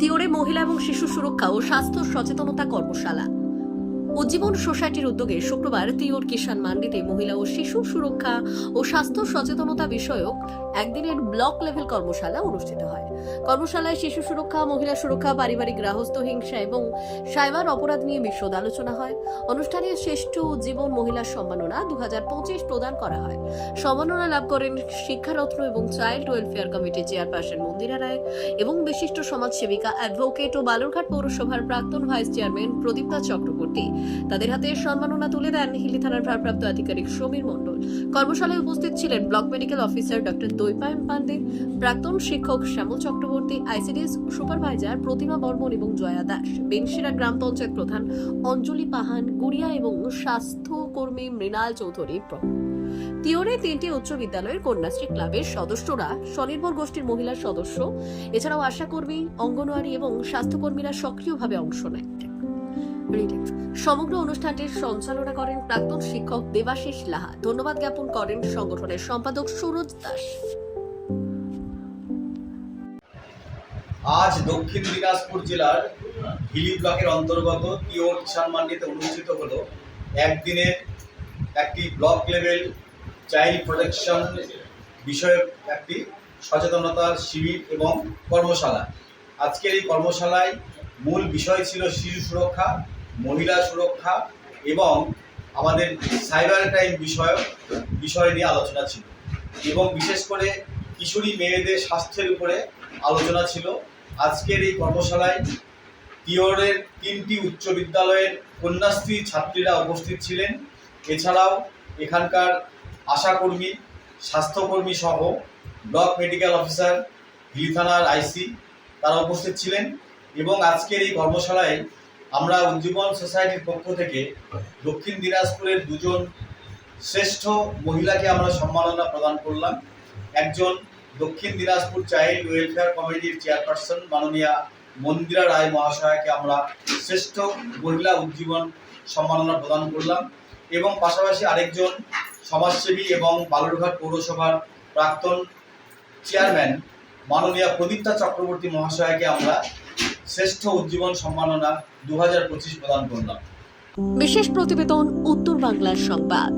তিওরে মহিলা এবং শিশু সুরক্ষা ও স্বাস্থ্য সচেতনতা কর্মশালা। উজ্জীবন সোসাইটির উদ্যোগে শুক্রবার তিওর কিষান মান্ডিতে মহিলা ও শিশু সুরক্ষা ও স্বাস্থ্য সচেতনতা বিষয়ক একদিনের ব্লক লেভেল কর্মশালা অনুষ্ঠিত হয়। কর্মশালায় শিশু সুরক্ষা, মহিলা সুরক্ষা, পারিবারিক গৃহস্থ হিংসা এবং সাইবার অপরাধ নিয়ে বিশদ আলোচনা হয়। অনুষ্ঠানে শ্রেষ্ঠ জীবন মহিলার সম্মাননা দুহাজার পঁচিশ প্রদান করা হয়। সম্মাননা লাভ করেন শিক্ষারত্ন এবং চাইল্ড ওয়েলফেয়ার কমিটির চেয়ারপারসন মন্দিরা রায় এবং বিশিষ্ট সমাজসেবিকা, অ্যাডভোকেট ও বালুরঘাট পৌরসভার প্রাক্তন ভাইস চেয়ারম্যান প্রদীপ্তা চক্রবর্তী। তাদের হাতে সম্মাননা তুলে দেন হিলি থানার ভারপ্রাপ্ত আধিকারিক সমীর মণ্ডল। কর্মশালায় উপস্থিত ছিলেন block medical officer doctor Dwaipayan Pandey প্রাক্তন শিক্ষক শ্যামল চক্রবর্তী, আইসিডিএস সুপারভাইজার প্রতিমা বর্মন এবং জয়া দাস বেনশিরা গ্রাম পঞ্চায়েত প্রধান অঞ্জলি পাহান, গুড়িয়া এবং স্বাস্থ্যকর্মী মৃণাল চৌধুরী তিওরে তিনটি উচ্চ বিদ্যালয়ের কন্যাশ্রী ক্লাবের সদস্যরা স্বনির্ভর গোষ্ঠীর মহিলা সদস্য। এছাড়াও আশাকর্মী, অঙ্গনওয়াড়ি এবং স্বাস্থ্যকর্মীরা সক্রিয়ভাবে অংশ নেয়। Reading. সমগ্র অনুষ্ঠানটির সঞ্চালনা করেন প্রাক্তন শিক্ষক দেবাশিস লাহা। ধন্যবাদ জ্ঞাপন করেন সংগঠনের সম্পাদক সুরজ দাস। আজ দক্ষিণ দিনাজপুর জেলার হিলি ব্লকের অন্তর্গত তিওর কিষাণ মান্ডিতে অনুষ্ঠিত হলো একদিনের একটি ব্লক লেভেল চাইল্ড প্রোটেকশন বিষয়ক একটি সচেতনতার শিবির এবং কর্মশালা। আজকের এই কর্মশালায় মূল বিষয় ছিল শিশু সুরক্ষা মহিলা সুরক্ষা এবং আমাদের সাইবার ক্রাইম বিষয়ক বিষয় নিয়ে আলোচনা ছিল। এবং বিশেষ করে কিশোরী মেয়েদের স্বাস্থ্যের উপরে আলোচনা ছিল। আজকের এই কর্মশালায় তিওরের তিনটি উচ্চ বিদ্যালয়ের কন্যাশ্রী ছাত্রীরা উপস্থিত ছিলেন। এছাড়াও এখানকার আশাকর্মী, স্বাস্থ্যকর্মী সহ ব্লক মেডিকেল অফিসার হিলি থানার আইসি তারা উপস্থিত ছিলেন। এবং আজকের এই কর্মশালায় আমরা উজ্জীবন সোসাইটির পক্ষ থেকে দক্ষিণ দিনাজপুরের দুজন শ্রেষ্ঠ মহিলাকে আমরা সম্মাননা প্রদান করলাম। একজন দক্ষিণ দিনাজপুর চাইল্ড ওয়েলফেয়ার কমিটির চেয়ারপারসন মাননীয়া মন্দিরা রায় মহাশয়াকে আমরা শ্রেষ্ঠ মহিলা উজ্জীবন সম্মাননা প্রদান করলাম এবং পাশাপাশি আরেকজন সমাজসেবী এবং বালুরঘাট পৌরসভার প্রাক্তন চেয়ারম্যান মাননীয়া প্রদীপ্তা চক্রবর্তী মহাশয়াকে আমরা শ্রেষ্ঠ উজ্জীবন সম্মাননা দু প্রদান করলাম। বিশেষ প্রতিবেদন উত্তর বাংলার সংবাদ।